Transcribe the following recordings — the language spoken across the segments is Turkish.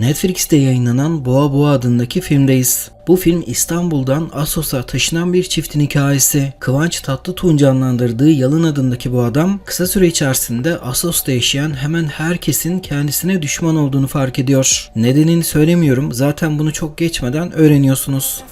Netflix'te yayınlanan Boğa Boğa adındaki filmdeyiz. Bu film İstanbul'dan Assos'a taşınan bir çiftin hikayesi. Kıvanç Tatlıtuğ'un canlandırdığı Yalın adındaki bu adam kısa süre içerisinde Assos'ta yaşayan hemen herkesin kendisine düşman olduğunu fark ediyor. Nedenini söylemiyorum zaten bunu çok geçmeden öğreniyorsunuz.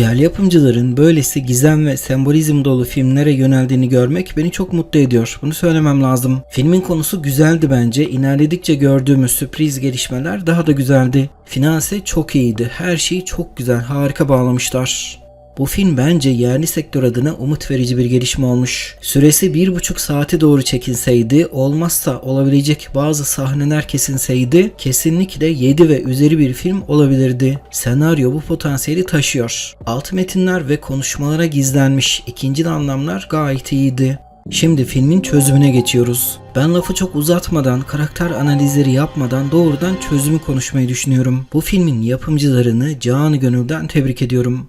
Yerli yapımcıların böylesi gizem ve sembolizm dolu filmlere yöneldiğini görmek beni çok mutlu ediyor. Bunu söylemem lazım. Filmin konusu güzeldi bence. İlerledikçe gördüğümüz sürpriz gelişmeler daha da güzeldi. Finanse çok iyiydi. Her şeyi çok güzel, harika bağlamışlar. Bu film bence yerli sektör adına umut verici bir gelişme olmuş. Süresi bir buçuk saate doğru çekilseydi, olmazsa olabilecek bazı sahneler kesinseydi, kesinlikle 7 ve üzeri bir film olabilirdi. Senaryo bu potansiyeli taşıyor. Alt metinler ve konuşmalara gizlenmiş ikinci anlamlar gayet iyiydi. Şimdi filmin çözümüne geçiyoruz. Ben lafı çok uzatmadan, karakter analizleri yapmadan doğrudan çözümü konuşmayı düşünüyorum. Bu filmin yapımcılarını canı gönülden tebrik ediyorum.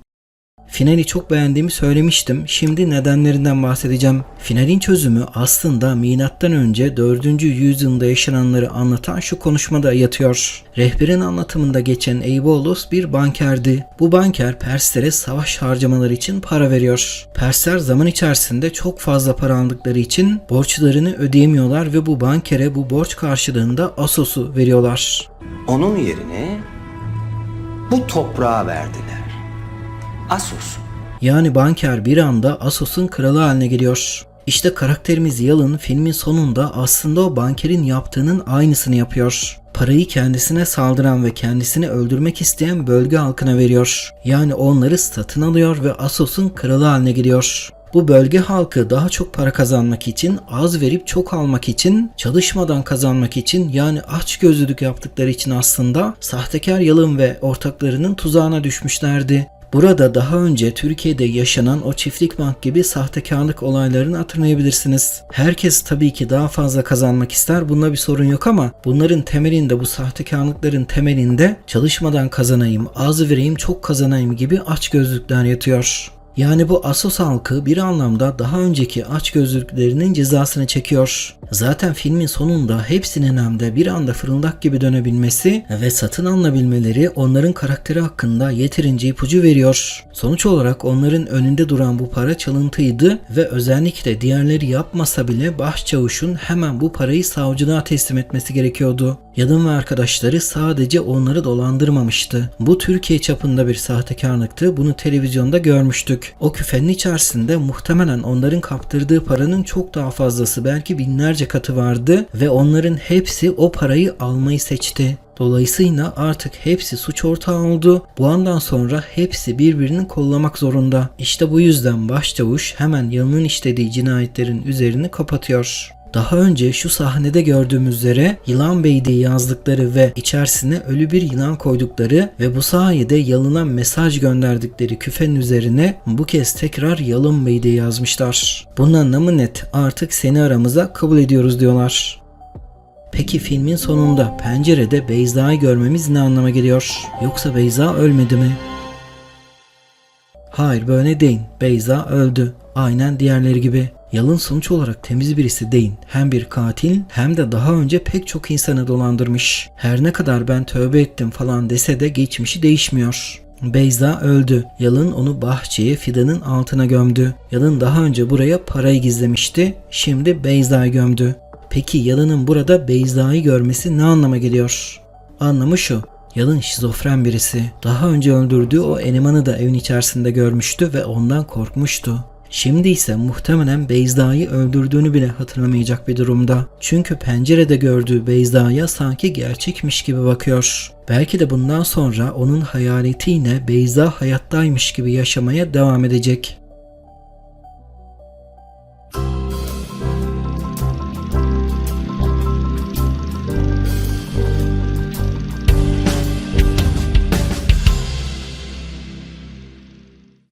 Finali çok beğendiğimi söylemiştim. Şimdi nedenlerinden bahsedeceğim. Finalin çözümü aslında milattan önce 4. yüzyılda yaşananları anlatan şu konuşmada yatıyor. Rehberin anlatımında geçen Eibolos bir bankerdi. Bu banker Perslere savaş harcamaları için para veriyor. Persler zaman içerisinde çok fazla para aldıkları için borçlarını ödeyemiyorlar ve bu bankere bu borç karşılığında Asos'u veriyorlar. Onun yerine bu toprağa verdiler. Asos. Yani banker bir anda Asos'un kralı haline geliyor. İşte karakterimiz Yalın filmin sonunda aslında o bankerin yaptığının aynısını yapıyor. Parayı kendisine saldıran ve kendisini öldürmek isteyen bölge halkına veriyor. Yani onları satın alıyor ve Asos'un kralı haline geliyor. Bu bölge halkı daha çok para kazanmak için, az verip çok almak için, çalışmadan kazanmak için yani aç gözlülük yaptıkları için aslında sahtekar Yalın ve ortaklarının tuzağına düşmüşlerdi. Burada daha önce Türkiye'de yaşanan o çiftlik bank gibi sahtekarlık olaylarını hatırlayabilirsiniz. Herkes tabii ki daha fazla kazanmak ister. Bunda bir sorun yok ama bunların temelinde bu sahtekarlıkların temelinde çalışmadan kazanayım, az vereyim, çok kazanayım gibi açgözlükler yatıyor. Yani bu Asos halkı bir anlamda daha önceki açgözlülüklerinin cezasını çekiyor. Zaten filmin sonunda hepsinin hem de bir anda fırıldak gibi dönebilmesi ve satın alınabilmeleri onların karakteri hakkında yeterince ipucu veriyor. Sonuç olarak onların önünde duran bu para çalıntıydı ve özellikle diğerleri yapmasa bile başçavuşun hemen bu parayı savcılığa teslim etmesi gerekiyordu. Yadın ve arkadaşları sadece onları dolandırmamıştı. Bu Türkiye çapında bir sahtekarlıktı. Bunu televizyonda görmüştük. O küfenin içerisinde muhtemelen onların kaptırdığı paranın çok daha fazlası belki binlerce katı vardı ve onların hepsi o parayı almayı seçti. Dolayısıyla artık hepsi suç ortağı oldu. Bu andan sonra hepsi birbirini kollamak zorunda. İşte bu yüzden başçavuş hemen yanının işlediği cinayetlerin üzerini kapatıyor. Daha önce şu sahnede gördüğümüz üzere Yılan Bey yazdıkları ve içerisine ölü bir yılan koydukları ve bu sayede Yalın'a mesaj gönderdikleri küfenin üzerine bu kez tekrar Yalın Bey yazmışlar. Bunun anlamı net artık seni aramıza kabul ediyoruz diyorlar. Peki filmin sonunda pencerede Beyza'yı görmemiz ne anlama geliyor? Yoksa Beyza ölmedi mi? Hayır böyle değil. Beyza öldü. Aynen diğerleri gibi. Yalın sonuç olarak temiz birisi değil. Hem bir katil hem de daha önce pek çok insanı dolandırmış. Her ne kadar ben tövbe ettim falan dese de geçmişi değişmiyor. Beyza öldü. Yalın onu bahçeye fidanın altına gömdü. Yalın daha önce buraya parayı gizlemişti. Şimdi Beyza'yı gömdü. Peki Yalın'ın burada Beyza'yı görmesi ne anlama geliyor? Anlamı şu. Yalın şizofren birisi. Daha önce öldürdüğü o Eniman'ı da evin içerisinde görmüştü ve ondan korkmuştu. Şimdi ise muhtemelen Beyza'yı öldürdüğünü bile hatırlamayacak bir durumda. Çünkü pencerede gördüğü Beyza'ya sanki gerçekmiş gibi bakıyor. Belki de bundan sonra onun hayaletiyle Beyza hayattaymış gibi yaşamaya devam edecek.